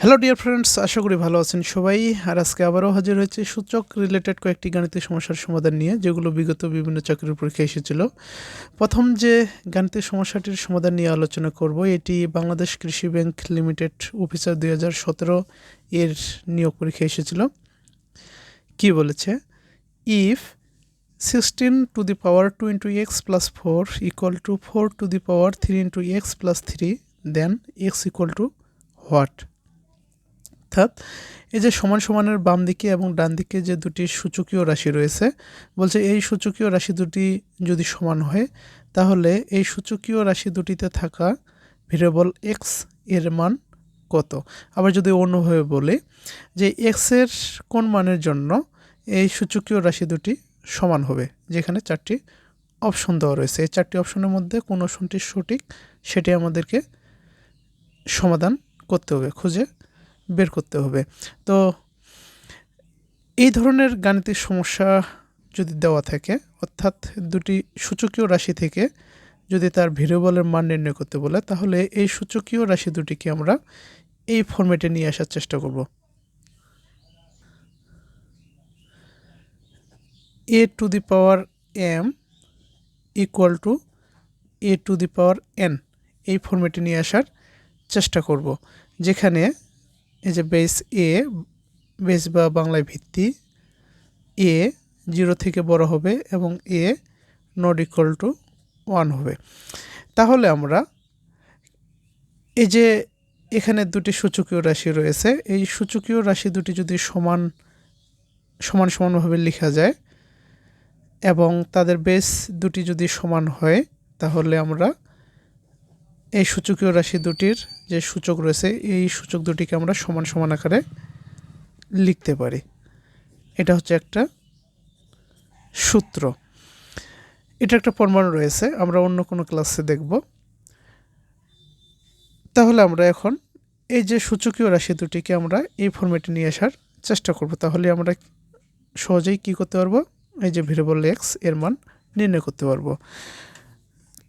Hello dear friends আশা করি ভালো আছেন সবাই। আর আজকে আবারও হাজির হয়েছে সূচক রিলেটেড কয়েকটি গাণিতিক সমস্যার সমাধান নিয়ে, যেগুলো বিগত বিভিন্ন চাকরির পরীক্ষা এসেছিল। প্রথম যে গাণিতিক সমস্যাটির সমাধান নিয়ে আলোচনা করব, এটি বাংলাদেশ কৃষি ব্যাংক লিমিটেড অফিসার দুই হাজার সতেরো এর নিয়োগ পরীক্ষা এসেছিল। কি বলেছে? If sixteen to the power two into x plus four equal to four to the power three into x plus three then x equal to what অর্থাৎ এই যে সমান সমানের বাম দিকে এবং ডান দিকে যে দুটি সূচকীয় রাশি রয়েছে, বলছে এই সূচকীয় রাশি দুটি যদি সমান হয়, তাহলে এই সূচকীয় রাশি দুটিতে থাকা ভেরিয়েবল এক্সের মান কত? আবার যদি অন্যভাবে বলি, যে এক্সের কোন মানের জন্য এই সূচকীয় রাশি দুটি সমান হবে? যেখানে চারটি অপশন দেওয়া রয়েছে। এই চারটি অপশনের মধ্যে কোন অপশনটি সঠিক, সেটি আমাদেরকে সমাধান করতে হবে। খুঁজে বের করতে হবে। তো এই ধরনের গাণিতিক সমস্যা যদি দেওয়া থাকে, অর্থাৎ দুটি সূচকীয় রাশি থেকে যদি তার ভেরিয়েবলের মান নির্ণয় করতে বলে, তাহলে এই সূচকীয় রাশি দুটিকে আমরা এই ফরম্যাটে নিয়ে আসার চেষ্টা করব। A to the power m equal to a to the power n এই ফরম্যাটে নিয়ে আসার চেষ্টা করব, যেখানে এই যে বেস এ বেস বা বাংলায় ভিত্তি এ জিরো থেকে বড় হবে এবং a not equal to one হবে। তাহলে আমরা এই যে এখানে দুটি সূচকীয় রাশি রয়েছে, এই সূচকীয় রাশি দুটি যদি সমান সমান সমানভাবে লেখা যায় এবং তাদের বেস দুটি যদি সমান হয়, তাহলে আমরা এই সূচকীয় রাশি দুটির যে সূচক রয়েছে, এই সূচক দুটিকে আমরা সমান সমান আকারে লিখতে পারি। এটা হচ্ছে একটা সূত্র। এটা একটা প্রমাণ রয়েছে, আমরা অন্য কোনো ক্লাসে দেখব। তাহলে আমরা এখন এই যে সূচকীয় রাশি দুটিকে আমরা এই ফর্মেটে নিয়ে আসার চেষ্টা করব। তাহলে আমরা সহজেই কি করতে পারব? এই যে ভেরিয়েবল এক্সের মান নির্ণয় করতে পারব।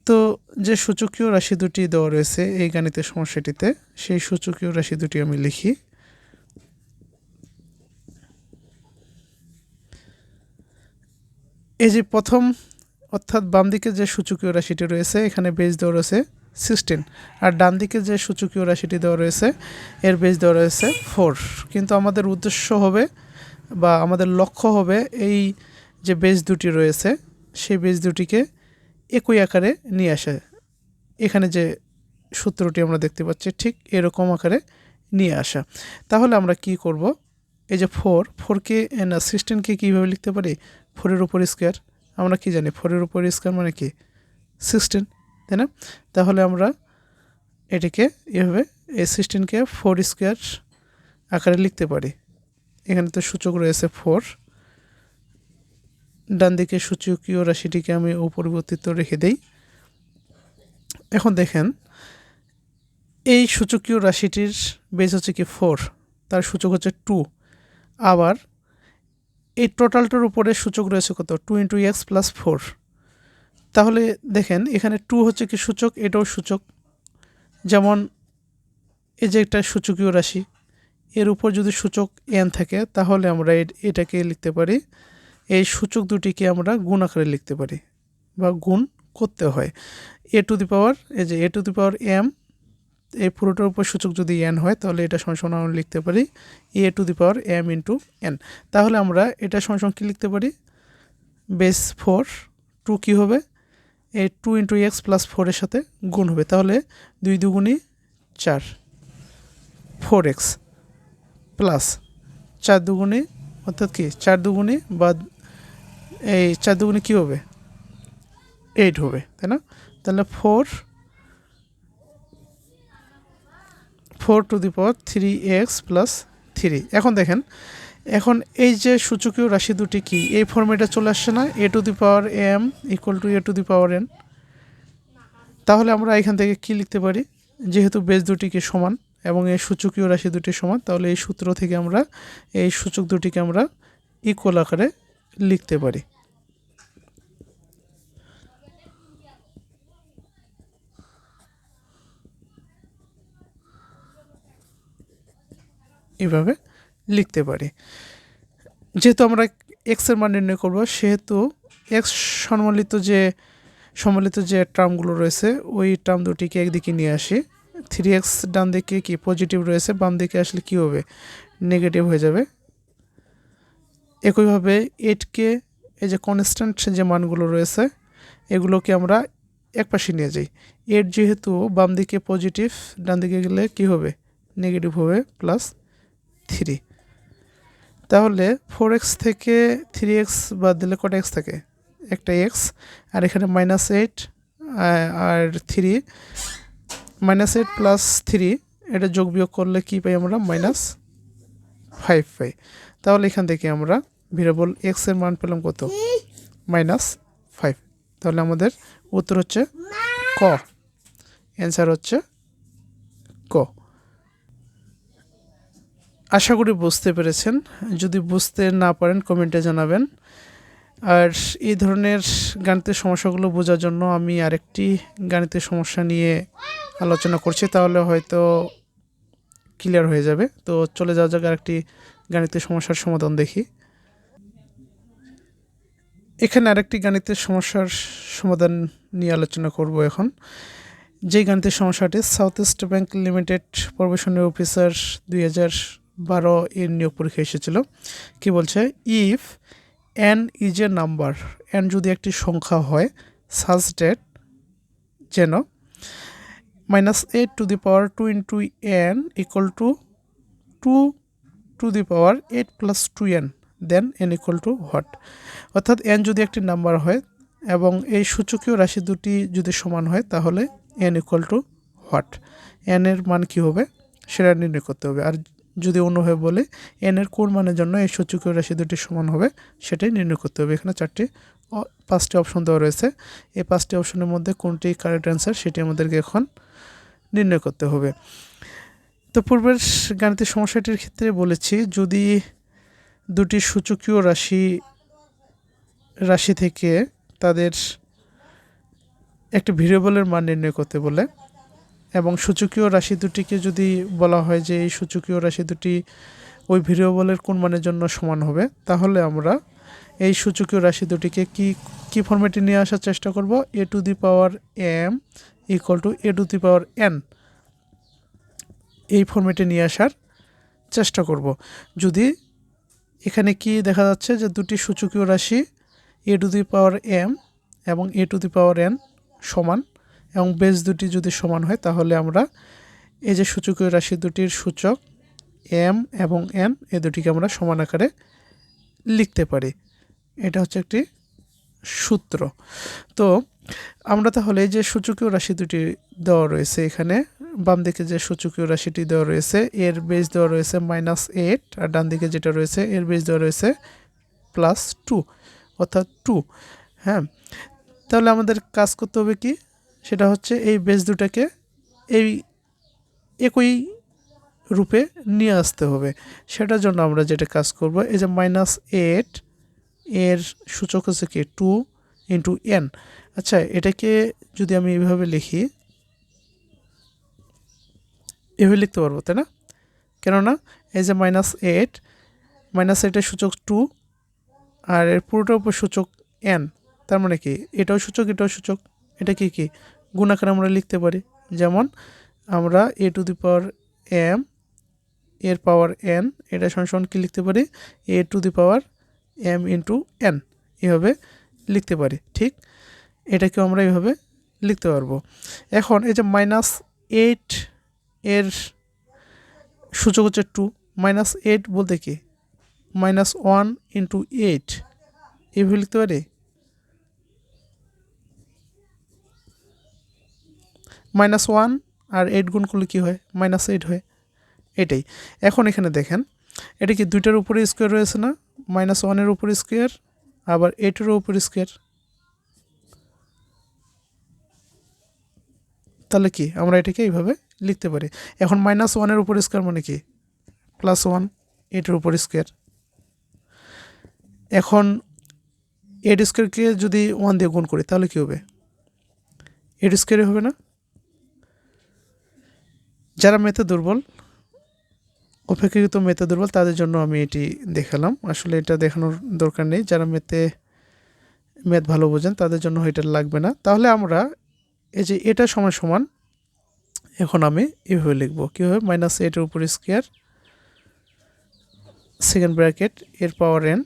তো যে সূচকীয় রাশি দুটি দেওয়া রয়েছে এই গাণিতের সমস্যাটিতে, সেই সূচকীয় রাশি দুটি আমি লিখি। এই যে প্রথম, অর্থাৎ বাম দিকে যে সূচকীয় রাশিটি রয়েছে, এখানে বেজ দেওয়া রয়েছে সিক্সটিন আর ডান দিকে যে সূচকীয় রাশিটি দেওয়া রয়েছে, এর বেজ দেওয়া রয়েছে ফোর কিন্তু আমাদের উদ্দেশ্য হবে বা আমাদের লক্ষ্য হবে এই যে বেজ দুটি রয়েছে, সেই বেজ দুটিকে একই আকারে নিয়ে আসে। এখানে যে সূত্রটি আমরা দেখতে পাচ্ছি, ঠিক এরকম আকারে নিয়ে আসা। তাহলে আমরা কি করব? এই যে ফোর ফোরকে না সিক্সটিনকে কীভাবে লিখতে পারি? ফোরের উপর স্কোয়ার আমরা কি জানি? ফোরের উপর স্কোয়ার মানে কি? সিক্সটিন তাই না? তাহলে আমরা এটিকে এভাবে, এই সিক্সটিনকে ফোর স্কোয়ার আকারে লিখতে পারি। এখানে তো সূচক রয়েছে ফোর ডান দিকে সূচকীয় রাশিটিকে আমি অপরিবর্তিত রেখে দেই। এখন দেখেন, এই সূচকীয় রাশিটির বেস হচ্ছে কি ফোর তার সূচক হচ্ছে টু আবার এই টোটালটার উপরে সূচক রয়েছে কত? Two into x plus four তাহলে দেখেন, এখানে টু হচ্ছে কি সূচক, এটাও সূচক। যেমন এই যে একটা সূচকীয় রাশি, এর উপর যদি সূচক এন থাকে, তাহলে আমরা এটাকে লিখতে পারি এই সূচক দুটিকে আমরা গুণ আকারে লিখতে পারি বা গুণ করতে হয়। এ টু দি পাওয়ার এই যে এ টু দি পাওয়ার এম এই পুরোটার উপর সূচক যদি এন হয়, তাহলে এটা সমান আমরা লিখতে পারি a to the power m into n তাহলে আমরা এটা সমান কী লিখতে পারি? বেস ফোর টু কী হবে? এই টু ইন্টু এক্স প্লাস ফোরের সাথে গুণ হবে। তাহলে দুই দুগুণই চার ফোর এক্স প্লাস চার দুগুণে, অর্থাৎ কি? চার দুগুণে বা এই চার দুগুণে কী হবে? এইট হবে, তাই না? তাহলে four four to the power three x plus three এখন দেখেন, এখন এই যে সূচকীয় রাশি দুটি কি? এই ফর্মেটে চলে আসছে না? A to the power m equal to a to the power n তাহলে আমরা এখান থেকে কি লিখতে পারি? যেহেতু বেস দুটিকে সমান এবং এই সূচকীয় রাশি দুটি সমান, তাহলে এই সূত্র থেকে আমরা, এই সূচক দুটিকে আমরা ইকুয়াল আকারে লিখতে পারি। এভাবে লিখতে পারি। যেহেতু আমরা এক্সের মান নির্ণয় করব, সেহেতু এক্স সম্মিলিত যে সম্মিলিত যে টার্মগুলো রয়েছে, ওই টার্ম দুটিকে একদিকে নিয়ে আসি। থ্রি এক্স ডান দিকে কি পজিটিভ রয়েছে, বাম দিকে আসলে কী হবে? নেগেটিভ হয়ে যাবে। একইভাবে এইটকে এই যে কনস্ট্যান্ট যে মানগুলো রয়েছে, এগুলোকে আমরা এক পাশে নিয়ে যাই। এইট যেহেতু বাম দিকে পজিটিভ ডান দিকে গেলে কি হবে? নেগেটিভ হবে প্লাস থ্রি তাহলে ফোর এক্স থেকে থ্রি এক্স বাদ দিলে কটা এক্স থাকে? একটা এক্স আর এখানে মাইনাস এইট আর three minus eight plus three এটা যোগ বিয়োগ করলে কী পাই আমরা? মাইনাস ফাইভ পাই। তাহলে এখান থেকে আমরা ভেরিয়েবল এক্সের মান পেলাম কত? মাইনাস ফাইভ তাহলে আমাদের উত্তর হচ্ছে ক। অ্যান্সার হচ্ছে ক। আশা করি বুঝতে পেরেছেন। যদি বুঝতে না পারেন কমেন্টে জানাবেন। আর এই ধরনের গাণিতের সমস্যাগুলো বোঝার জন্য আমি আরেকটি গাণিতের সমস্যা নিয়ে আলোচনা করছি, তাহলে হয়তো ক্লিয়ার হয়ে যাবে। তো চলে যাওয়া যাক আরেকটি গাণিতের সমস্যার সমাধান দেখি। এখানে আরেকটি গাণিতের সমস্যার সমাধান নিয়ে আলোচনা করব এখন। যেই গাণিতের সমস্যাটি সাউথ ইস্ট ব্যাংক লিমিটেড প্রবেশনের অফিসার দুই হাজার বারো এর নিয়োগ পরীক্ষা এসেছিল। কি বলছে? If n is a number n যদি একটি সংখ্যা হয় সাজ ডেট যেন minus eight to the power two into n equal to two to the power eight plus two n, then n equal to what? অর্থাৎ n যদি একটি number হয় এবং এই সূচকীয় রাশি দুটি যদি সমান হয়, তাহলে n equal to what? N এর মান কী হবে? সেটা নির্ণয় করতে হবে। আর যদি অন্যভাবে বলে, এন এর কোন মানের জন্য এই সূচকীয় রাশি দুটি সমান হবে, সেটাই নির্ণয় করতে হবে। এখানে চারটি পাঁচটি অপশন দেওয়া রয়েছে। এই পাঁচটি অপশনের মধ্যে কোনটি কারেক্ট অ্যান্সার সেটি আমাদেরকে এখন নির্ণয় করতে হবে। তো পূর্বের গাণিতিক সমস্যাটির ক্ষেত্রে বলেছি, যদি দুটি সূচকীয় রাশি রাশি থেকে তাদের একটি ভেরিয়েবলের মান নির্ণয় করতে বলে এবং সূচকীয় রাশি দুটিকে যদি বলা হয় যে এই সূচকীয় রাশি দুটি ওই ভেরিয়েবলের কোন মানের জন্য সমান হবে, তাহলে আমরা এই সূচকীয় রাশি দুটিকে কি কি ফর্মেটে নিয়ে আসার চেষ্টা করব? A to the power m equal to a to the power n এই ফর্মেটে নিয়ে আসার চেষ্টা করব। যদি এখানে কি দেখা যাচ্ছে যে দুটি সূচকীয় রাশি এ টু দি পাওয়ার এম এবং এ টু দি পাওয়ার এন সমান এবং বেস দুটি যদি সমান হয়, তাহলে আমরা এই যে সূচকীয় রাশি দুটির সূচক এম এবং এন এ দুটিকে আমরা সমান আকারে লিখতে পারি। এটা হচ্ছে একটি সূত্র। তো আমরা তাহলে যে সূচকীয় রাশি দুটি দেওয়া রয়েছে এখানে, বাম দিকে যে সূচকীয় রাশিটি দেওয়া রয়েছে, এর বেস দেওয়া রয়েছে মাইনাস এইট আর ডান দিকে যেটা রয়েছে, এর বেস দেওয়া রয়েছে প্লাস টু অর্থাৎ টু হ্যাঁ? তাহলে আমাদের কাজ করতে হবে কি? সেটা হচ্ছে এই বেস দুটাকে এই একই রূপে নিয়ে আসতে হবে। সেটার জন্য আমরা যেটা কাজ করব, এই যে মাইনাস এইট এর সূচক হচ্ছে কি টু ইন্টু এন আচ্ছা এটাকে যদি আমি এইভাবে লিখি, এভাবে লিখতে পারব, তাই না? কেননা এই যে মাইনাস এইট মাইনাস এইটের সূচক টু আর এর পুরোটার উপর সূচক এন তার মানে কি এটাও সূচক এটাও সূচক, এটা কি কি? গুণাকার আমরা লিখতে পারি। যেমন আমরা এ টু দি পাওয়ার এম এর পাওয়ার এন এটা সমান কি লিখতে পারি? A to the power m into n এভাবে লিখতে পারি, ঠিক? এটাকেও আমরা এভাবে লিখতে পারব। এখন এই যে মাইনাস এইট এর সূচক হচ্ছে টু মাইনাস এইট বলতে কি? মাইনাস ওয়ান ইন্টু এইট এভাবে লিখতে পারি? মাইনাস ওয়ান আর এইট গুণ করলে কী হয়? মাইনাস এইট হয়। এটাই। এখন এখানে দেখেন, এটা কি দুইটার উপরে স্কোয়ার রয়েছে না? মাইনাস ওয়ানের উপর স্কোয়ার আবার এইটেরও উপর স্কোয়ার তাহলে কি? আমরা এটাকে এইভাবে লিখতে পারি। এখন মাইনাস ওয়ানের উপর স্কোয়ার মানে কি? প্লাস ওয়ান এইটের উপর স্কোয়ার এখন এইট স্কোয়ারকে যদি ওয়ান দিয়ে গুণ করি, তাহলে কী হবে? এইট স্কোয়ারে হবে না? যারা মেতে দুর্বল অপেক্ষাকৃত মেতে দুর্বল, তাদের জন্য আমি এটি দেখালাম। আসলে এটা দেখানোর দরকার নেই। যারা মেতে ম্যাথ ভালো বোঝেন, তাদের জন্য এটা লাগবে না। তাহলে আমরা এই যে এটা সমান সমান, এখন আমি এভাবে লিখব। কীভাবে? মাইনাস এইটের উপর স্কোয়ার সেকেন্ড ব্র্যাকেট এর পাওয়ার এন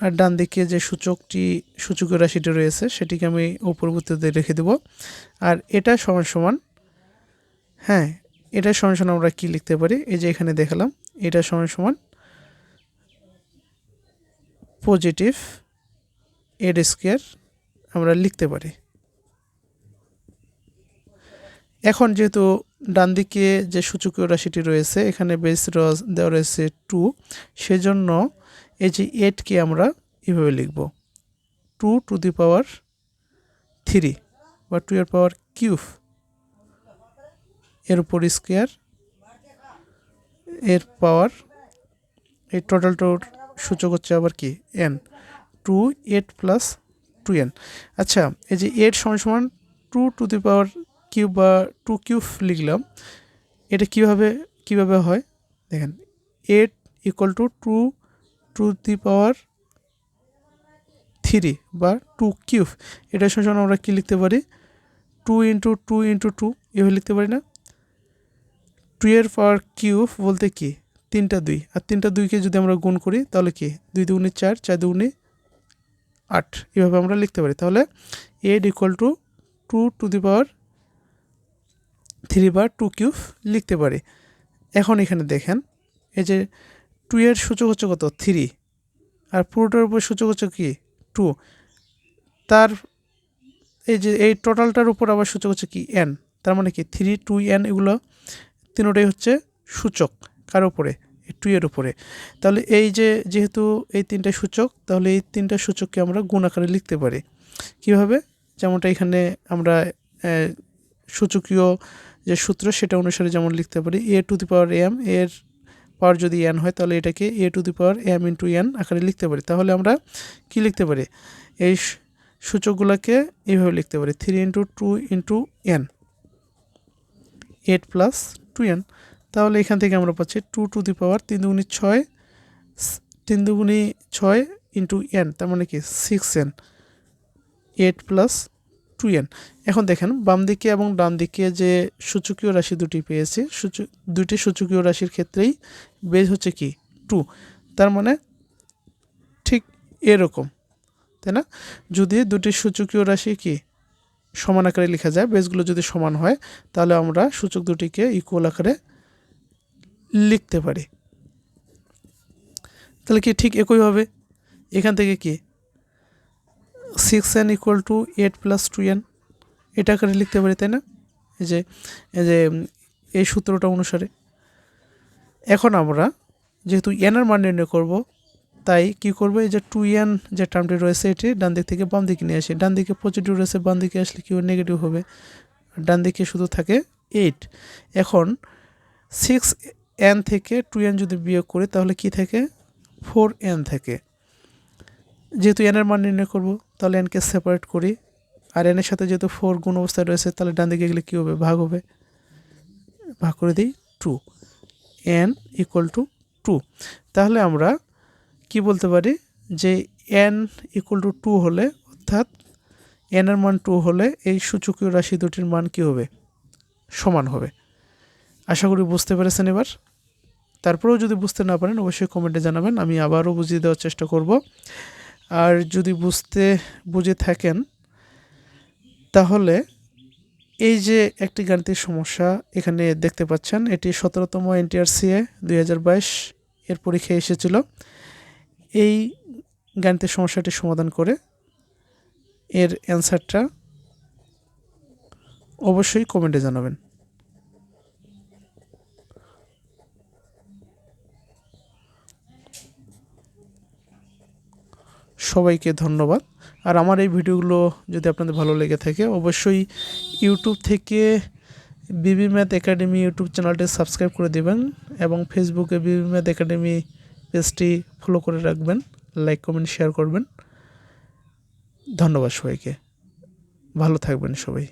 আর ডান দিকে যে সূচকটি সূচকীয় রাশিটি রয়েছে, সেটিকে আমি উপরবর্তীতে রেখে দেব। আর এটা সমান সমান হ্যাঁ এটা সমান সমান আমরা কী লিখতে পারি? এই যে এখানে দেখালাম, এটা সমান সমান পজিটিভ এড স্কোয়ার আমরা লিখতে পারি। এখন যেহেতু ডান দিকে যে সূচকীয় রাশিটি রয়েছে, এখানে বেস রস দেওয়া রয়েছে টু সেজন্য এই যে এইটকে আমরা এভাবে লিখব। Two to the power three বা টু এর পাওয়ার কিউব এর উপর স্কোয়ার, এর পাওয়ার, এই টোটালটোর সূচক হচ্ছে আবার কি? N two eight plus two n আচ্ছা এই যে এইট সমান সমান two to the power cube বা টু কিউব লিখলাম, এটা কীভাবে কীভাবে হয়? দেখেন eight equal to two to the power three বা টু কিউব এটার সঙ্গে আমরা কী লিখতে পারি? Two into two into two এভাবে লিখতে পারি না? টু এর পাওয়ার কিউব বলতে কি? তিনটা দুই। আর তিনটা দুইকে যদি আমরা গুণ করি, তাহলে কি? দুই দুগুণে চার চার দুগুণে আট। এভাবে আমরা লিখতে পারি। তাহলে eight equal to two to the power three বা টু কিউব লিখতে পারি। এখন এখানে দেখেন, এই যে টু এর সূচক হচ্ছে কত? থ্রি আর পুরোটার উপর সূচক হচ্ছে কি? টু তার এই যে, এই টোটালটার উপর আবার সূচক হচ্ছে কি? এন তার মানে কি? থ্রি টু এন এগুলো তিনোটাই হচ্ছে সূচক, কার উপরে? টু এর উপরে। তাহলে এই যে যেহেতু এই তিনটা সূচক, তাহলে এই তিনটা সূচককে আমরা গুণ আকারে লিখতে পারি। কীভাবে? যেমনটা এখানে আমরা সূচকীয় যে সূত্র, সেটা অনুসারে যেমন লিখতে পারি a to the power M এর পাওয়ার যদি এন হয়, তাহলে এটাকে a to the power m into n আকারে লিখতে পারি। তাহলে আমরা কি লিখতে পারি? এই সূচকগুলোকে এইভাবে লিখতে পারি three into two into n eight plus two n, তাহলে এখান থেকে আমরা পাচ্ছি টু টু দি পাওয়ার তিন দুগুণি ছয় তিন দুগুণি ছয় ইন্টু এন তার মানে কি six n eight plus two n এখন দেখেন, বাম দিকে এবং ডান দিকে যে সূচকীয় রাশি দুটি পেয়েছি, সূচক দুটি সূচকীয় রাশির ক্ষেত্রেই বেজ হচ্ছে কি টু তার মানে ঠিক এরকম, তাই না? যদি দুটি সূচকীয় রাশি কি সমান আকারে লেখা যায়। বেজগুলো যদি সমান হয়, তাহলে আমরা সূচক দুটিকে ইকুয়াল আকারে লিখতে পারি। তাহলে কি ঠিক একইভাবে এখান থেকে কি? Six n equal to eight plus two n এটা আকারে লিখতে পারি, তাই না? এই যে এই যে, এই সূত্রটা অনুসারে। এখন আমরা যেহেতু এনার মান নির্ণয় করব তাই কি করব? এই যে টু এন যে টার্মটি রয়েছে, এটি ডান দিক থেকে বাম দিকে নিয়ে আসি। ডান দিকে পজিটিভ রয়েছে, বাম দিকে আসলে কি নেগেটিভ হবে? ডান দিকে শুধু থাকে এইট এখন সিক্স এন থেকে টু এন যদি বিয়োগ করি, তাহলে কি থাকে? ফোর এন থাকে। যেহেতু এনের মান নির্ণয় করব, তাহলে এনকে সেপারেট করি। আর এনের সাথে যেহেতু ফোর গুণ অবস্থায় রয়েছে, তাহলে ডান দিকে গেলে কী হবে? ভাগ হবে। ভাগ করে দিই two n equal to two তাহলে আমরা কি বলতে পারি? যে এন ইকুয়াল টু টু হলে, অর্থাৎ এনের মান টু হলে এই সূচকীয় রাশি দুটির মান কী হবে? সমান হবে। আশা করি বুঝতে পেরেছেন এবার। তারপরেও যদি বুঝতে না পারেন, অবশ্যই কমেন্টে জানাবেন, আমি আবারও বুঝিয়ে দেওয়ার চেষ্টা করব। আর যদি বুঝতে, বুঝে থাকেন, তাহলে এই যে একটি গাণিতিক সমস্যা এখানে দেখতে পাচ্ছেন, এটি সতেরোতম এনটিআরসিএ দুই হাজার বাইশ এর পরীক্ষায় এসেছিল। এই গাণিতিক সমস্যাটি সমাধান করে এর অ্যান্সারটা অবশ্যই কমেন্টে জানাবেন। সবাইকে ধন্যবাদ। আর আমার এই ভিডিওগুলো যদি আপনাদের ভালো লেগে থাকে, অবশ্যই ইউটিউব থেকে B B math academy YouTube চ্যানেলটি সাবস্ক্রাইব করে দেবেন এবং ফেসবুকে বিবি ম্যাথ একাডেমি পেজটি ফলো করে রাখবেন লাইক কমেন্ট শেয়ার করবেন। ধন্যবাদ সবাইকে। ভালো থাকবেন সবাই।